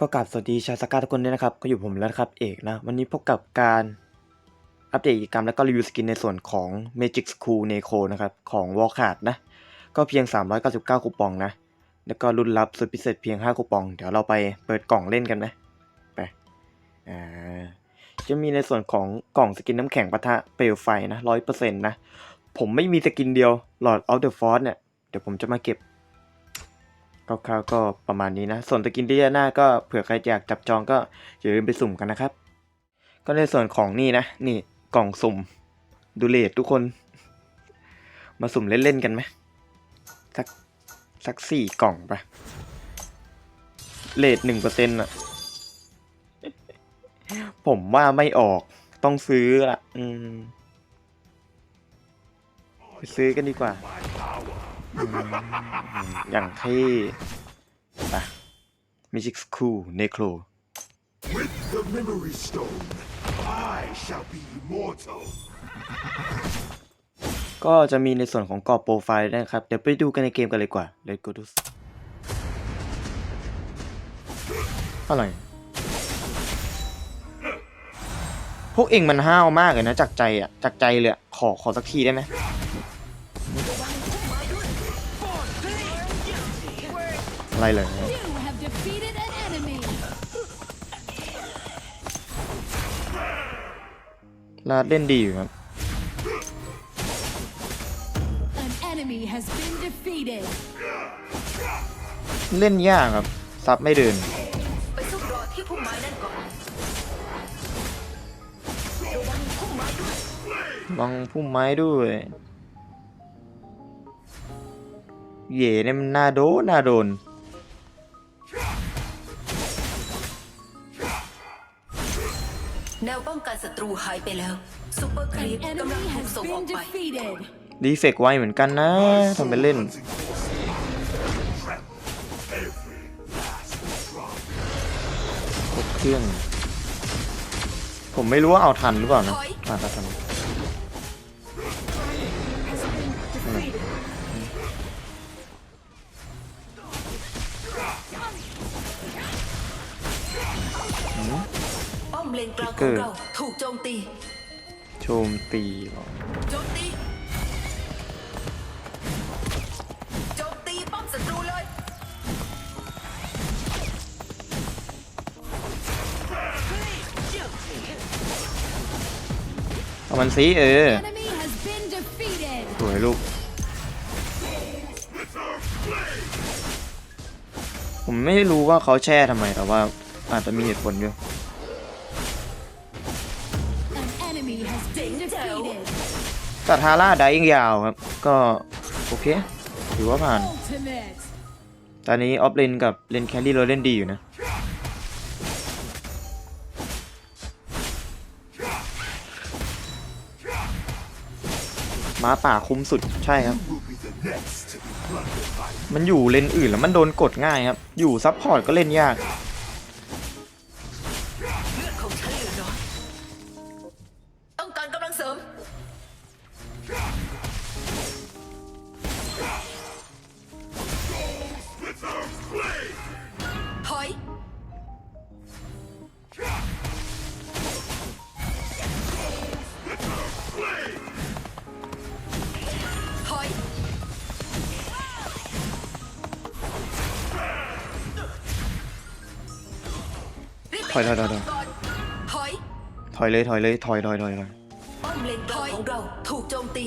ก็กราบสวัสดีชาวสกาทุกคนด้วยนะครับ ก็อยู่ผมแล้วครับเอกนะ วันนี้พบกับการอัปเดตกิจกรรมแล้วก็รีวิวสกินในส่วนของ Magic School Neko นะครับ ของ w a l k a r d นะ ก็เพียง 399 คูปองนะ แล้วก็รุ่นลับสุดพิเศษเพียง 5 คูปอง เดี๋ยวเราไปเปิดกล่องเล่นกันนะไปอ่าจะมีในส่วนของกล่องสกินน้ำแข็งปะทะเปลวไฟนะ100%นะ ผมไม่มีสกินเดียว Lord of the Force เนี่ยเดี๋ยวผมจะมาเก็บ คร่าวๆก็ประมาณนี้นะ ส่วนตะกินที่หน้าก็เผื่อใครอยากจับจองก็อย่าลืมไปสุ่มกันนะครับ ก็ในส่วนของนี่นะ นี่กล่องสุ่มดูเลททุกคน มาสุ่มเล่นๆกันไหมสักสักสี่กล่องปะเลทหนึ่งเปอร์เซ็นต์อะผมว่าไม่ออกต้องซื้อละอืมซื้อกันดีกว่า อืมอย่างที่ไปมิจิกสคูเนโคร With the memory stone, I shall be immortal. ก็จะมีในส่วนของกรอบโปรไฟล์ด้วยนะครับ เดี๋ยวไปดูกันในเกมกันเลยดีกว่า Let's go to อะไร พวกเองมันห้าวมากเลยนะจากใจอะ จากใจเลยอะขอขอสักทีได้ไหม อะไรเลยลาดเล่นดีอยู่ครับ เล่นยากครับ ซับไม่เดินไปซุ่มรอที่พุ่มไม้นั่นก่อนลองพุ่มไม้ด้วยเหย่เนี่ยมันน่าโดนน่าโดน แนวป้องกันศัตรูหายไปแล้วซูเปอร์ครีป An กำลัง enemy ถูก has ส่งออก been ไป defeated. รีเฟกไวเหมือนกันนะทำไปเล่น Every last drop. ครบเครื่อง ผมไม่รู้ว่าเอาทันหรือเปล่านะอ่าทันป้อม จมตี โจมตีเหรอโจมตี โจมตีป้อมศัตรูเลย เอามันสิเออ Enemy has been defeated. สวยลูก ผมไม่รู้ว่าเขาแช่ทำไมแต่ว่าอาจจะมีเหตุผลอยู่ been defeated. แต่ทาร่าได้ยิงยาวครับ ก็ โอเค ถือว่าผ่าน ตอนนี้ออฟเลนกับเลนแครี่เราเล่นดีอยู่นะ ม้าป่าคุ้มสุดใช่ครับ มันอยู่เลนอื่นแล้วมันโดนกดง่ายครับ อยู่ซับพอร์ตก็เล่นยาก อยถอยถอยถอยก่อนถอยถอยเลยถอยเลยถอยถอยถอยถอยป้อมเลนกลางของเราถูกโจมตี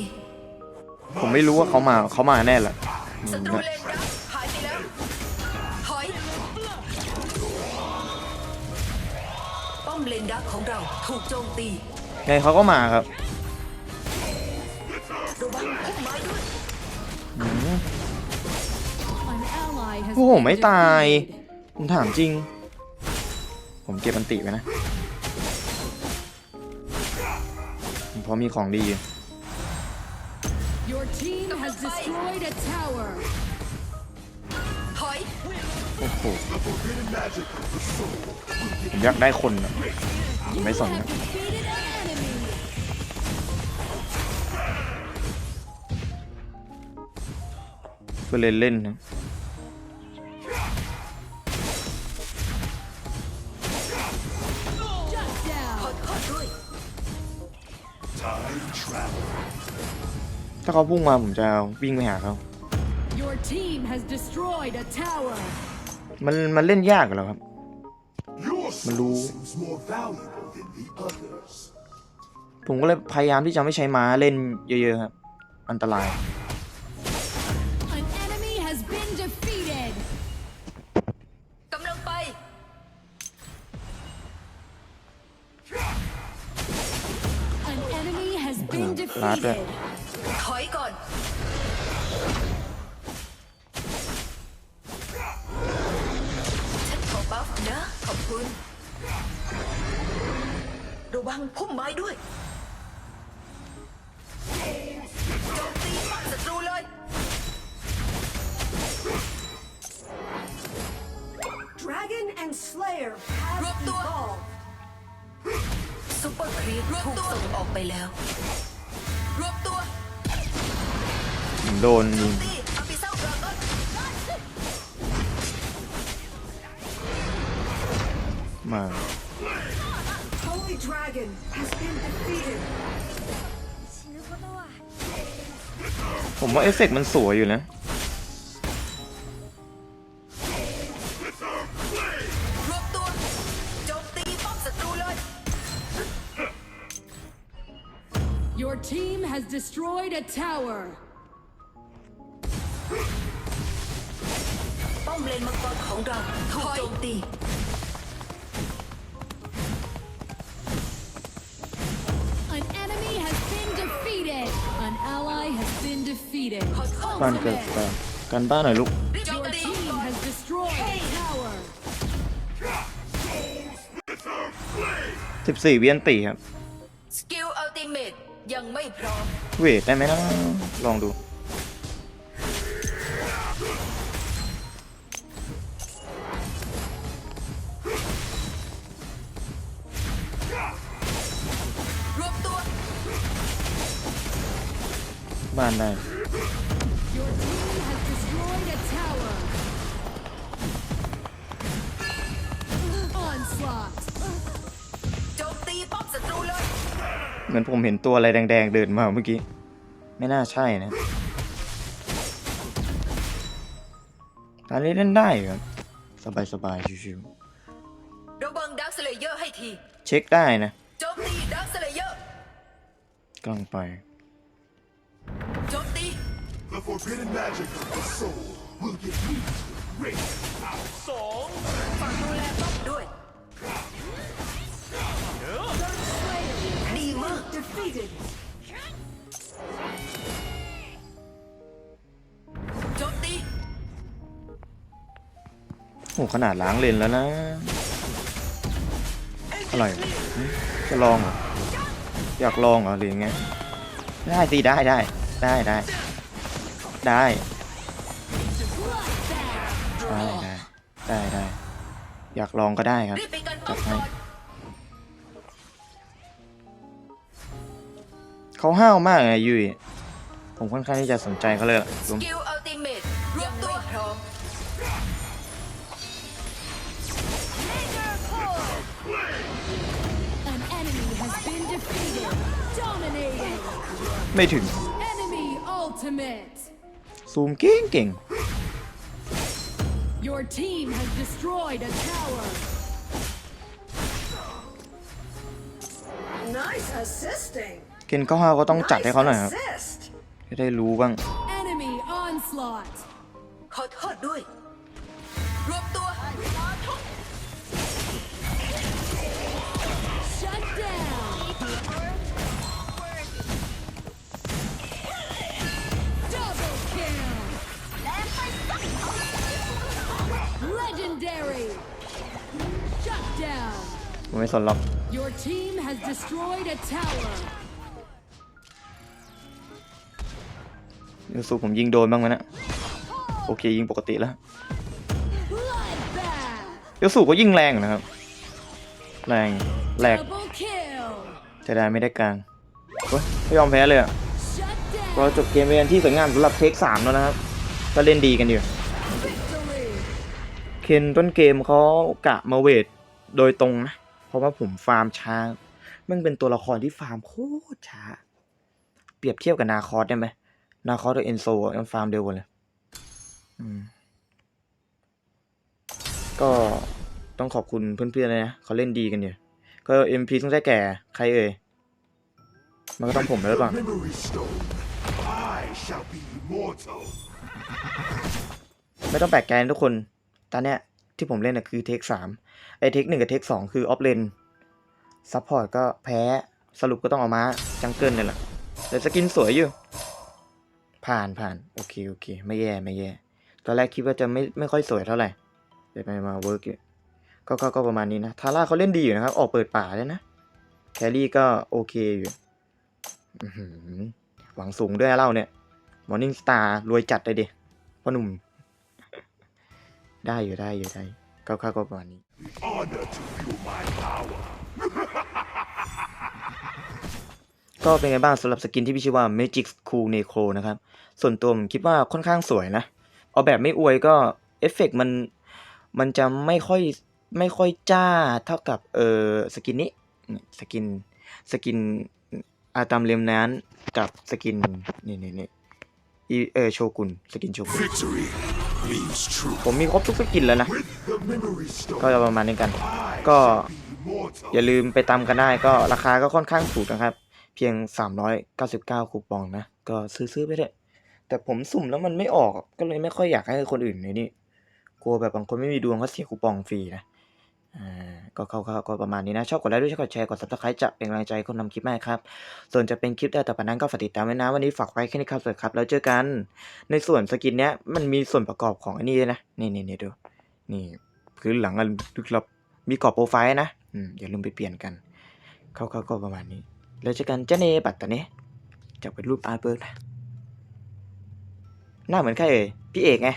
ผมไม่รู้ว่าเขามาเขามาแน่แหละอืศัมตรูเลนดักหายไปแล้วถอยป้อมเลนดักของเราถูกโจมตีไงเขาก็มาครับระวังพุ่มไม้ด้วย An ally has โอ้โห been ไม่ตาย defeated. ผมถามจริง ผมเก็บอันติไว้นะผมเพราะมีของดีอยู่ Your team has destroyed a tower. ถอยโอ้โห forbidden magic of the soul. ผมอยากได้คนอะผมไม่ You สน have นะ defeated an enemy. ก็เล่นเล่นนะ ถ้าเขาพุ่งมาผมจะวิ่งไปหาเขา Your team has destroyed a tower. มันมันเล่นยากเหรอครับ Your Malu. soul seems more valuable than the others. ผมก็เลยพยายามที่จะไม่ใช้ม้าเล่นเยอะๆครับ อันตราย An enemy has been defeated. กำลังไป An enemy has been Lát đấy. defeated. ขอบคุณ ระวังพุ่มไม้ด้วยโจมตีฝั่งศัตรูเลย Dragon and Slayer have Rút tua. evolved. ซุปเปอร์ครีปถูกส่งออกไปแล้ว รวบตัว ผมโดนยิง มา Holy Dragon has been defeated. ผมว่าเอฟเฟกต์มันสวยอยู่นะ รวบตัวโจมตีป้อมศัตรูเลย Your team has destroyed a tower. ป้อมเลนมังกรของเราถูกโจมตี ally has been defeated. บ้านเกิด Ultimate. กันกันบ้านหน่อยลูกรีบโจม Your ตี team has destroyed a tower. 14 เวียนตีครับ สกิลอัลติเมตยังไม่พร้อม เวทได้ไหมนะ ลองดู บ้านได้ Your team has destroyed a tower. Onslaught. โจมตีป้อมศัตรูเลยเหมือนผมเห็นตัวอะไรแดง ๆ เดินมาเมื่อกี้ ไม่น่าใช่นะตอนนี้เล่นได้ครับสบายๆชิวระวังดักสเลเยอร์ให้ทีๆเช็คได้นะโจมตีดักสเลเยอร์กำลังไปโจมตี The forbidden magic of the soul will give me great power. ฝากดูแลป้อมด้วยดีมาก Defeated. โจมตีโหขนาดล้างเลนแล้วนะอะไรหึจะลองเหรออยากลองเหรอหรือไงได้สิได้ได้ได้ได้ ได้ได้ได้ได้ได้อยากลองก็ได้ครับรีบไปกันป้อมก่อนเขาห้าวมากเลยยุยผมค่อนข้างที่จะสนใจเขาเลยล่ะสกิลอัลติเมตรวบตัวพร้อม An enemy has been defeated. Dominating. ไม่ถึง Enemy ultimate. ซูมเก่งเก่ง Your team has destroyed a tower. Nice assisting. เกนเขาห้าวก็ต้องจัดให้ Nice เขาหน่อยครับ assist. จะได้รู้บ้าง Enemy onslaught. ขอโทษด้วย สนหรอก Your team has destroyed a tower. ยูซูผมยิงโดนบ้างไหมนะโอเคยิงปกติแล้ว Bloodbath. ยูซูก็ยิงแรงนะครับ แรงแหลก Double kill. จะได้ไม่ได้กลางเฮ้ยไม่ยอมแพ้เลยอะ Shut ก็ down. จบเกมเป็นที่สวยงามสำหรับเทคสามแล้วนะครับ ก็เล่นดีกันอยู่ Victory. เคนต้นเกมเขากะมาเวทโดยตรงนะ เพราะว่าผมฟาร์มช้ามันเป็นตัวละครที่ฟาร์มโคตรช้า เปรียบเทียบกับนาคอสได้ไหมนาคอสกับเอนโซมันฟาร์มเดียวกันเลยก็ต้องขอบคุณเพื่อนๆเลยนะเขาเล่นดีกันอยู่ก็เอ็มพีต้องได้แก่ ใครเอ่ยมันก็ต้องผมแล้วหรือเปล่าไม่ต้องแปลกใจนทุกคน ตอนเนี้ยที่ผมเล่นน่ะคือเทคสาม ไอเทคหนึ่งกับเทคสองคือออฟเลนซัพพอร์ตก็แพ้สรุปก็ต้องเอามาจังเกิลนี่แหละแต่สกินสวยอยู่ ผ่านผ่านโอเคโอเค ไม่แย่ไม่แย่ ตอนแรกคิดว่าจะไม่ไม่ค่อยสวยเท่าไหร่แต่ไปมาเวิร์กอยู่ก็ก็ก็ประมาณนี้นะทาร่าเขาเล่นดีอยู่นะครับ ออกเปิดป่าเลยนะแครี่ก็โอเคอยู่หวังสูงด้วยนะเราเนี่ยมอร์นิ่งสตาร์รวยจัดเลยดิพ่อหนุ่ม ได้อยู่ได้อยู่ได้ก็ก็ก็ประมาณนี้ The honor to feel my power. ก็เป็นไงบ้างสำหรับสกินที่มีชื่อว่า Magic Cool Necro นะครับ ส่วนตัวผมคิดว่าค่อนข้างสวยนะ เอาแบบไม่อวยก็เอฟเฟกต์มันมันจะไม่ค่อยไม่ค่อยจ้าเท่ากับเออสกินนี้นี่สกินสกินอาตามเลมนั้นกับสกินนี่นี่นี่อีเออโชกุนสกินโชกุน Victory means truth. ผมมีครบทุกสกินแล้วนะ ก็จะประมาณนี้กัน ก็อย่าลืมไปตามกันได้ก็ราคาก็ค่อนข้างถูกนะครับ เพียง 399 คูปองนะ ก็ซื้อซื้อไปเถอะแต่ผมสุ่มแล้วมันไม่ออกก็เลยไม่ค่อยอยากให้คนอื่นในนี่กลัวแบบบางคนไม่มีดวงก็เสียคูปองฟรีนะ อ่า ก็เข้าๆก็ประมาณนี้นะ ชอบกดไลค์ด้วยชอบกดแชร์ กด subscribe จะเป็นกำลังใจคนทำคลิปมากครับ ส่วนจะเป็นคลิปได้ต่อไปนั้นก็ฝากติดตามไว้นะ วันนี้ฝากไว้แค่นี้ครับสวัสดีครับ แล้วเจอกัน ในส่วนสกินเนี้ยมันมีส่วนประกอบของอันนี้ด้วยนะ นี่นี่นี่ดู นี่พื้นหลังอันลึกลับ มีกรอบโปรไฟล์นะ อืมอย่าลืมไปเปลี่ยนกันเขาเขาก็ประมาณนี้ แล้วเจอกันเจเนบัตตอนนี้จะเป็นรูปอาร์เบิร์กนะ หน้าเหมือนใครเอ่ย พี่เอกไง